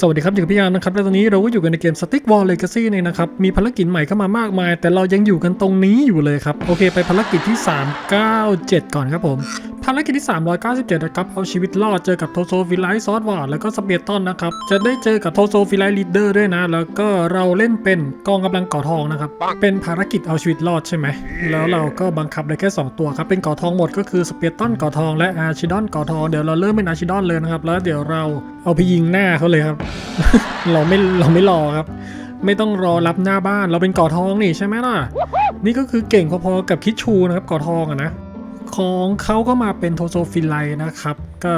สวัสดีครับอยู่กับพี่อาร์มนะครับและตอนนี้เราก็อยู่กันในเกม Stick Wall Legacy เนี่ยนะครับ มีภารกิจใหม่เข้ามามากมาย แต่เรายังอยู่กันตรงนี้อยู่เลยครับ โอเค ไปภารกิจที่ 397 ก่อนครับผม ภารกิจที่ 397 นะครับ เอาชีวิตรอดเจอกับโทโซฟิไลซอสวาร์ดแล้วก็สเปียตอนนะครับ จะได้เจอกับโทโซฟิไลลีดเดอร์ด้วยนะ แล้วก็เราเล่นเป็นกองกำลังก่อทองนะครับ เป็นภารกิจเอาชีวิตรอดใช่ไหม แล้วเราก็บังคับได้แค่ 2 ตัวครับ เป็นก่อทองหมดก็คือสเปียตอนก่อทองและอาร์ชิดอนก่อทอง เดี๋ยวเราเริ่มเป็นอาชิดอนเลยนะครับ แล้วเดี๋ยวเราเอาไปยิงหน้าเขาเลยครับ เราไม่เราไม่รอครับ ไม่ต้องรอรับหน้าบ้านเราเป็นก่อทองนี่ใช่ไหมล่ะ นี่ก็คือเก่งพอๆกับคิดชูนะครับก่อทองอะนะของเขาก็มาเป็นโทโซฟิไลนะครับ ก็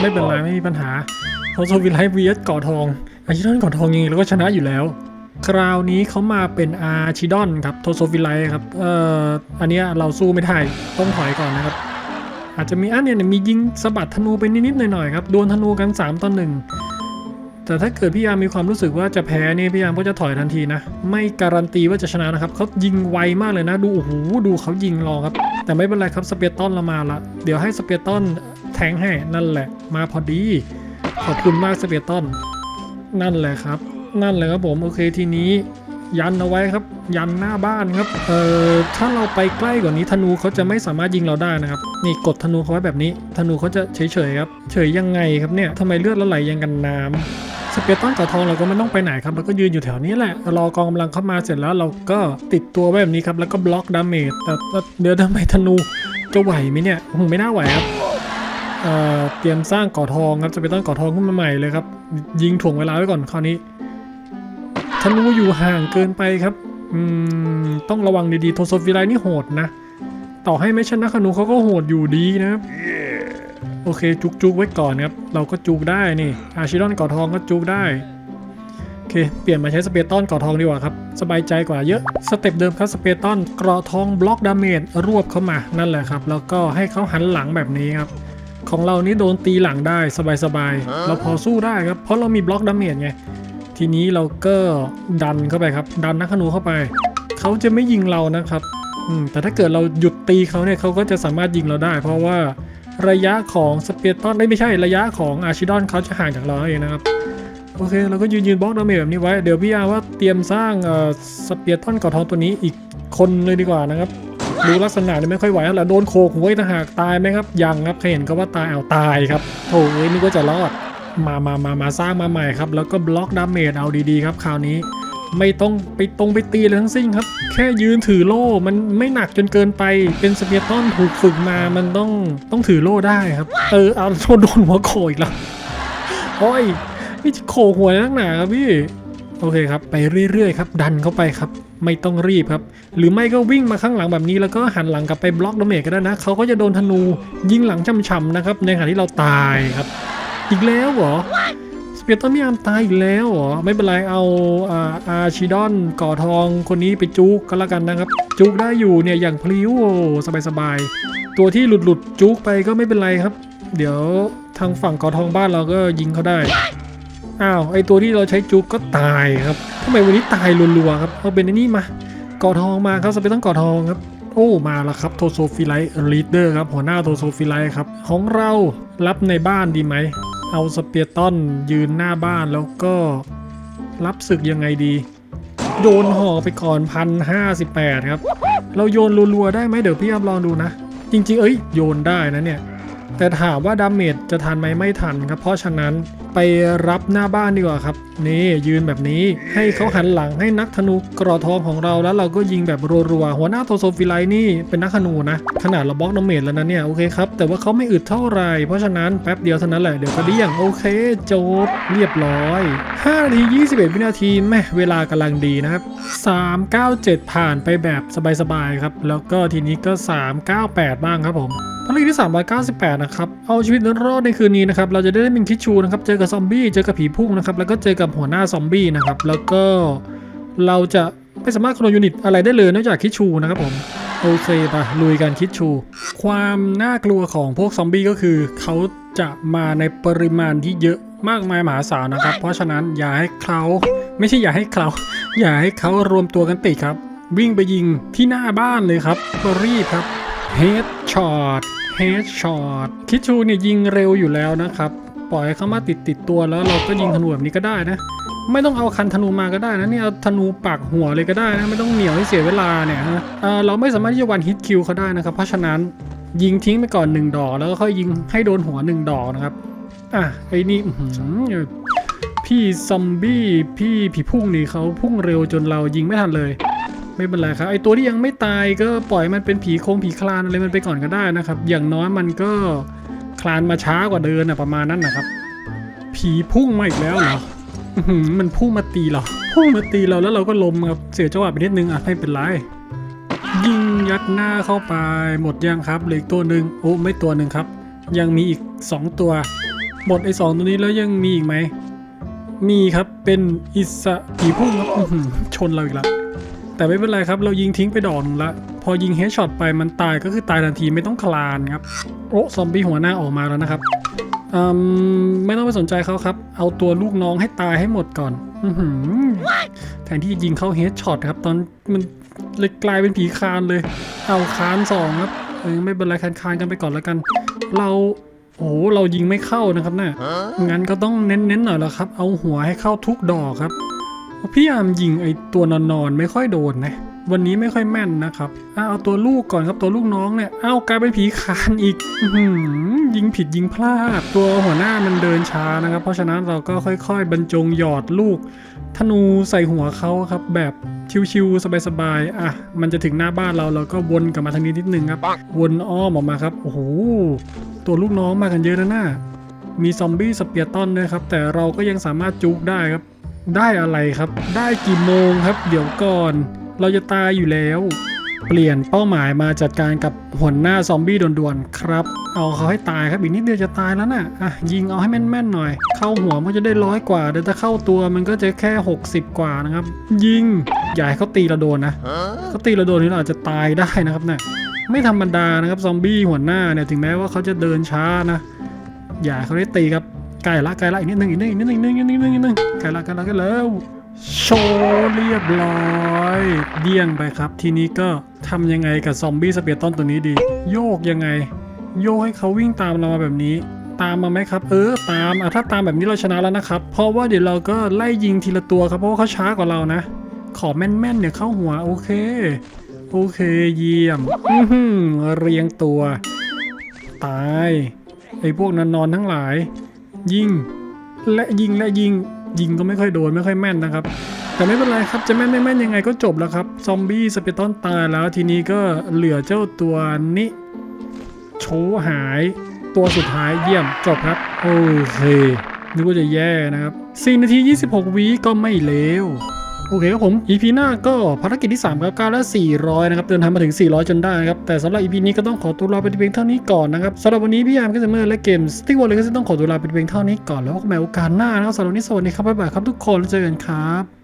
ไม่เป็นไรไม่มีปัญหาโทโซฟิไลเวียสก่อทองอาชิดอนก่อทองยังไงเราก็ชนะอยู่แล้ว คราวนี้เขามาเป็นอาชิดอนครับโทโซฟิไลครับเอ่ออันนี้เราสู้ไม่ได้ต้องถอยก่อนนะครับอาจจะมีอันเนี้ยมียิงสะบัดธนูไปนิดๆหน่อยๆครับดวลธนูกัน 3ต่อหนึ่ง แต่ถ้าเกิดพี่ยามมีความรู้สึกว่าจะแพ้นี่พี่ยามก็จะถอยทันทีนะ ไม่การันตีว่าจะชนะนะครับเขายิงไวมากเลยนะ ดูโอ้โหดูเขายิงรอครับ แต่ไม่เป็นไรครับสเปียร์ตันเรามาละเดี๋ยวให้สเปียร์ตันแทงให้นั่นแหละ มาพอดี ขอบคุณมากสเปียร์ตันนั่นแหละครับ นั่นแหละครับผมโอเคทีนี้ยันเอาไว้ครับ ยันหน้าบ้านครับเอ่อถ้าเราไปใกล้กว่านี้ธนูเขาจะไม่สามารถยิงเราได้นะครับ นี่กดธนูเขาไว้แบบนี้ ธนูเขาจะเฉยๆครับ เฉยยังไงครับเนี่ยทำไมเลือดละไหลยังกันน้ำ สเปียร์ตันกับทองเราก็ไม่ต้องไปไหนครับเราก็ยืนอยู่แถวนี้แหละรอกองกำลังเข้ามาเสร็จแล้วเราก็ติดตัวไว้แบบนี้ครับแล้วก็บล็อกดาเมจแต่เดี๋ยวทำไมธนูจะไหวไหมเนี่ยคงไม่น่าไหวครับเอ่อเตรียมสร้างก่อทองครับสเปียร์ตันก่อทองขึ้นมาใหม่เลยครับ ยิงถ่วงเวลาไว้ก่อนคราวนี้ธนูอยู่ห่างเกินไปครับอืมต้องระวังดีๆโทโซฟิไลนี่โหดนะ ต่อให้ไม่ชนะคนูเขาก็โหดอยู่ดีนะครับ โอเคจุกจุกๆไว้ก่อนครับ เราก็จุกได้นี่อาชิดอนก่อทองก็จุกได้โอเคเปลี่ยนมาใช้สเปรตอนก่อทองดีกว่าครับสบายใจกว่าเยอะสเต็ปเดิมครับสเปรตอนกรอทองบล็อกดาเมจรวบเข้ามานั่นแหละครับ แล้วก็ให้เขาหันหลังแบบนี้ครับของเรานี่โดนตีหลังได้สบายๆ เราพอสู้ได้ครับ เพราะเรามีบล็อกดาเมจไง ทีนี้เราก็ดันเข้าไปครับ ดันนักขนูเข้าไป เขาจะไม่ยิงเรานะครับ แต่ถ้าเกิดเราหยุดตีเขาเนี่ยเขาก็จะสามารถยิงเราได้ เพราะว่า ระยะของสเปียร์ตอนไม่ใช่ระยะของอาร์ชิดอนเขาจะห่างจากเราเองนะครับโอเคเราก็ยืนยืนบล็อกดาเมจแบบนี้ไว้ เดี๋ยวพี่อาว่าเตรียมสร้างสเปียร์ตอนก่อทองตัวนี้อีกคนเลยดีกว่านะครับดูลักษณะเนี่ยไม่ค่อยไหวแล้วโดนโขกหัวอีกต่างหากตายไหมครับยังครับใครเห็นก็ว่าตายเอาตายครับโถ่เอ้ยนึกว่าจะรอดมามามามาสร้างมาใหม่ครับแล้วก็บล็อกดาเมจเอาดีๆครับคราวนี้ ไม่ต้องไปตรงไปตีเลยทั้งสิ้นครับ แค่ยืนถือโล่มันไม่หนักจนเกินไป เป็นสเปียร์ตอนถูกฝึกมามันต้องต้องถือโล่ได้ครับ เออเอาโดนโดนหัวโขอีกแล้วโอ้ยนี่จะโขหัวนักหนาครับพี่โอเคครับไปเรื่อยๆครับดันเข้าไปครับ ไม่ต้องรีบครับ หรือไม่ก็วิ่งมาข้างหลังแบบนี้แล้วก็หันหลังกลับไปบล็อกดาเมจก็ได้นะเขาก็จะโดนธนูยิงหลังช่ำๆนะครับในขณะที่เราตายครับ อีกแล้วเหรอ เปียร์ตันไม่ยามตายอีกแล้วเหรอ ไม่เป็นไรเอาอาอาชิดอนก่อทองคนนี้ไปจุกก็แล้วกันนะครับ จุกได้อยู่เนี่ยอย่างพลิ้วโอ้สบายๆตัวที่หลุดหลุดจุกไปก็ไม่เป็นไรครับ เดี๋ยวทางฝั่งก่อทองบ้านเราก็ยิงเขาได้อ้าวไอตัวที่เราใช้จุกก็ตายครับทำไมวันนี้ตายรัวๆครับเอาเป็นไอ้นี่มาก่อทองมาครับสเปียร์ตันก่อทองครับโอ้มาแล้วครับโทโซฟิไลท์ลีดเดอร์ครับหัวหน้าโทโซฟิไลท์ครับของเรารับในบ้านดีไหม เอาสเปียร์ตันยืนหน้าบ้านแล้วก็รับศึกยังไงดี โยนห่อไปก่อนพันห้าสิบแปดครับ เราโยนรัวๆได้ไหมเดี๋ยวพี่อัพลองดูนะ จริง ๆ เอ้ยโยนได้นะเนี่ย แต่ถามว่าดาเมจจะทันไหมไม่ทันครับ เพราะฉะนั้น ไปรับหน้าบ้านดีกว่าครับ นี่ยืนแบบนี้ให้เขาหันหลังให้นักธนูกรอทองของเราแล้วเราก็ยิงแบบรัวๆหัวหน้าโทโซฟิไลนี่เป็นนักธนูนะ ขนาดเราบล็อกดาเมจแล้วนะเนี่ยโอเคครับ แต่ว่าเขาไม่อึดเท่าไหร่เพราะฉะนั้นแป๊บเดียวเท่านั้นแหละเดี๋ยวก็เดี่ยงโอเคจบเรียบร้อย5นาที21 วินาทีแม่เวลากำลังดีนะครับ 397 ผ่านไปแบบสบายๆครับ แล้วก็ทีนี้ก็ 398 บ้างครับผม ภารกิจที่ 398 นะครับ เอาชีวิตรอดในคืนนี้นะครับ เราจะได้เป็นคิชูนะครับ เจอกับซอมบี้ เจอกับผีพุ่งนะครับ แล้วก็เจอกับหัวหน้าซอมบี้นะครับ แล้วก็เราจะไม่สามารถคอนโทรยูนิตอะไรได้เลยนอกจากคิชูนะครับผม โอเคปะลุยกันคิชู ความน่ากลัวของพวกซอมบี้ก็คือเขาจะมาในปริมาณที่เยอะมากมายมหาศาลนะครับ เพราะฉะนั้นอย่าให้เขาไม่ใช่อย่าให้เขาอย่าให้เขารวมตัวกันติดครับ วิ่งไปยิงที่หน้าบ้านเลยครับรีบครับ เฮดช็อตเฮดช็อตคิชูเนี่ยยิงเร็วอยู่แล้วนะครับ ปล่อยให้ามาติดติดตัวแล้วเราก็ยิงธนูแบบนี้ก็ได้นะ ไม่ต้องเอาคันธนูมาก็ได้นะนี่เอาธนูปักหัวเลยก็ได้นะไม่ต้องเหนียวให้เสียเวลาเนี่ยนะเเราไม่สามารถที่จะวันฮิตคิวเขาได้นะครับ เพราะฉะนั้นยิงทิ้งไปก่อนหนึ่งดอก แล้วก็ค่อยยิงให้โดนหัวหนึ่งดอกนะครับ อะไอ้นี่พี่ซอมบี้พี่ผีพุ่งนี่เขาพุ่งเร็วจนเรายิงไม่ทันเลย ไม่เป็นไรครับไอตัวที่ยังไม่ตายก็ปล่อยมันเป็นผีโคงผีคลานอะไรมันไปก่อนก็ได้นะครับ อย่างน้อยมันก็คลานมาช้ากว่าเดินอะประมาณนั้นนะครับ ผีพุ่งมาอีกแล้วเหรอมันพุ่งมาตีเราพุ่งมาตีเราแล้วเราก็ล้มครับเสียจังหวะไปนิดนึงอะไม่เป็นไรยิงยัดหน้าเข้าไปหมดยังครับเหลืออีกตัวหนึ่งโอ้ไม่ตัวหนึ่งครับ ยังมีอีกสองตัว หมดไอ้สองตัวนี้แล้วยังมีอีกไหมมีครับเป็นอิสระผีพุ่งครับหือชนเราอีกแล้ว แต่ไม่เป็นไรครับ เรายิงทิ้งไปดอกนึงละ พอยิงเฮดช็อตไปมันตายก็คือตายทันทีไม่ต้องคลานครับ โอ้ซอมบี้หัวหน้าออกมาแล้วนะครับอืมไม่ต้องไปสนใจเขาครับ เอาตัวลูกน้องให้ตายให้หมดก่อนอือหือแทนที่จะยิงเข้าเฮดช็อตครับ ตอนมันเลยกลายเป็นผีคานเลย เอาคานสองครับเออไม่เป็นไรคานคานๆกันไปก่อนแล้วกัน เราโอ้เรายิงไม่เข้านะครับน่ะงั้นก็ต้องเน้นๆหน่อยแล้วครับ เอาหัวให้เข้าทุกดอกครับ พี่ยามยิงไอตัวนอนนอนๆไม่ค่อยโดนนะ วันนี้ไม่ค่อยแม่นนะครับอะเอาตัวลูกก่อนครับตัวลูกน้องเนี่ย เอากลายเป็นผีคานอีกอยิงผิดยิงพลาด ตัวหัวหน้ามันเดินช้านะครับ เพราะฉะนั้นเราก็ค่อย ๆ บรรจงหยอดลูกธนูใส่หัวเขาครับ แบบชิวๆสบายๆอะ มันจะถึงหน้าบ้านเราเราก็วนกลับมาทางนี้นิดนึงครับ วนอ้อมออกมาครับ โอ้โห ตัวลูกน้องมากันเยอะนะน่ามีซอมบี้สเปียร์ตันด้วยครับ แต่เราก็ยังสามารถจุกได้ครับ ได้อะไรครับ ได้กี่โมงครับ เดี๋ยวก่อน เราจะตายอยู่แล้ว เปลี่ยนเป้าหมายมาจัดการกับหัวหน้าซอมบี้ด่วนๆครับ เอาเขาให้ตายครับอีกนิดเดียวจะตายแล้วนะ่ะอะยิงเอาให้แม่นๆหน่อย เข้าหัวมันจะได้ร้อยกว่าแต่ถ้าเข้าตัวมันก็จะแค่ 60 กว่านะครับ ยิงอย่าให้เขาตีเราโดนนะเขาตีเราโดนนี่เราอาจจะตายได้นะครับเนะ่ะไม่ธรรมดานะครับซอมบี้หัวหน้าเนี่ยถึงแม้ว่าเขาจะเดินช้านะ อย่าให้เขาได้ตีครับ ใกล้ละใกล้ละอีกนิดนึงอีกนิดนึงอีกนิดนึงอีกนิดนึงอีกนิดนึงใกล้ละใกล้ละใกล้แล้วโชว์เรียบร้อย เดี่ยงไปครับ ทีนี้ก็ทำยังไงกับซอมบี้สเปียร์ตันตัวนี้ดี โยกยังไง โยกให้เขาวิ่งตามเรามาแบบนี้ตามมาไหมครับ เออตามอะถ้าตามแบบนี้เราชนะแล้วนะครับ เพราะว่าเดี๋ยวเราก็ไล่ยิงทีละตัวครับ เพราะว่าเขาช้ากว่าเรานะ ขอแม่นๆเนี่ยเข้าหัวโอเค โอเคเยี่ยมอืเรียงตัว ตาย ไอ้พวกนอนนอนๆทั้งหลาย ยิง และยิงและยิง ยิงก็ไม่ค่อยโดนไม่ค่อยแม่นนะครับ แต่ไม่เป็นไรครับจะแม่นไม่แม่นยังไงก็จบแล้วครับซอมบี้สเปตอนตายแล้วทีนี้ก็เหลือเจ้าตัวนี้โชว์หายตัวสุดท้ายเยี่ยมจบครับโอเคนึกว่าจะแย่นะครับ4นาที 26วิก็ไม่เลว โอเคครับผม EP หน้าก็ภารกิจที่3ครับการละ 400 นะครับ เดินทางมาถึง 400 จนได้นะครับ แต่สำหรับ EP นี้ก็ต้องขอตัวลาไปเพียงเท่านี้ก่อนนะครับสำหรับวันนี้พี่ยามก็จะเมื่อและเกมสติ๊กวอลเลยก็จะต้องขอตัวลาไปเพียงเท่านี้ก่อนแล้วพบกันใหม่โอกาสหน้านะครับสำหรับวันนี้สวัสดีครับบ๊ายบายครับทุกคนแล้วเจอกันครับ